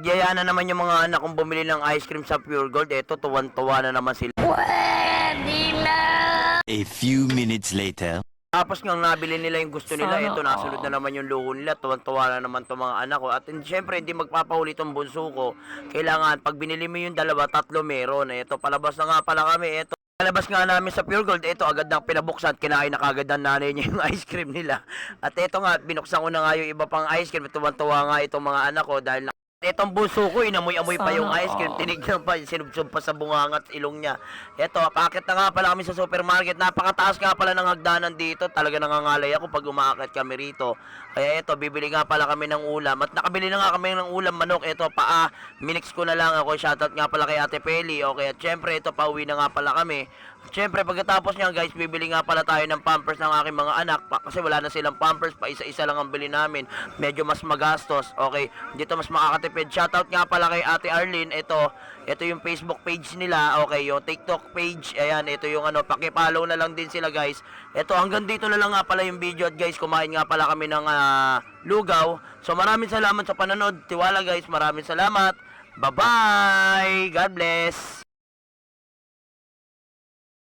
Yaya na naman yung mga anak kong bumili ng ice cream sa Pure Gold. Eto, tuwan-tuwa na naman sila. A few minutes later. Tapos nga nabili nila yung gusto nila, Sana ito nasunod na naman yung luho nila, tuwan-tuwa na naman itong mga anak ko. At syempre, hindi magpapahuli itong bunso ko. Kailangan, pag binili mo yung dalawa, tatlo meron. Ito, palabas na nga pala kami. Ito, palabas nga namin sa Pure Gold. Ito, agad na pinabuksan, at kinain na kagad ng nanay niya yung ice cream nila. At ito nga, binuksan ko na nga yung iba pang ice cream. Tuwan-tuwa nga itong mga anak ko dahil na Etong bunso ko, inamoy-amoy pa yung ice cream. Tinignan pa, sinubsob pa sa bungangat ilong niya. Eto, paakit na nga pala kami sa supermarket. Napakataas nga pala ng hagdanan dito. Talaga nangangalay ako pag umaakit kami rito. Kaya eto, bibili nga pala kami ng ulam. At nakabili na nga kami ng ulam manok. Eto, paa, minix ko na lang ako. Shoutout nga pala kay Ate Peli. Okay, at syempre, ito, pauwi na nga pala kami. Syempre, pagkatapos niya guys, bibili nga pala tayo ng pampers ng aking mga anak. Pa, kasi wala na silang pampers, pa isa-isa lang ang bili namin. Medyo mas magastos. Okay, dito mas makakatipid. Shoutout nga pala kay Ate Arlene. Ito, ito yung Facebook page nila. Okay, yung TikTok page. Ayan, ito yung ano, pakipollow na lang din sila guys. Ito, hanggang dito na lang nga pala yung video. At guys, kumain nga pala kami ng ah, lugaw. So maraming salamat sa panonood. Tiwala guys, maraming salamat. Bye-bye! God bless!